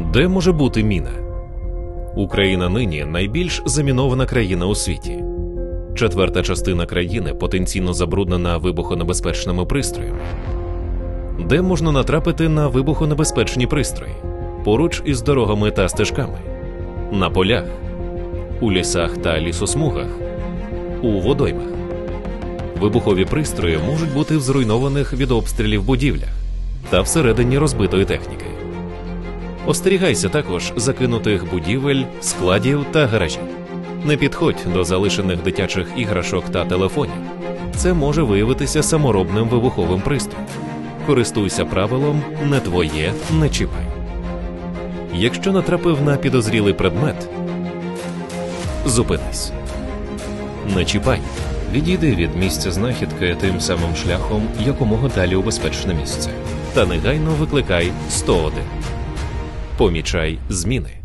Де може бути міна? Україна нині найбільш замінована країна у світі. Четверта частина країни потенційно забруднена вибухонебезпечними пристроями. Де можна натрапити на вибухонебезпечні пристрої? Поруч із дорогами та стежками, на полях, у лісах та лісосмугах, у водоймах. Вибухові пристрої можуть бути в зруйнованих від обстрілів будівлях та всередині розбитої техніки. Остерігайся також закинутих будівель, складів та гаражів. Не підходь до залишених дитячих іграшок та телефонів. Це може виявитися саморобним вибуховим пристроєм. Користуйся правилом не твоє, не чіпай. Якщо натрапив на підозрілий предмет, зупинись. Не чіпай. Відійди від місця знахідки тим самим шляхом якомога далі у безпечне місце. Та негайно викликай 101. Помічай зміни.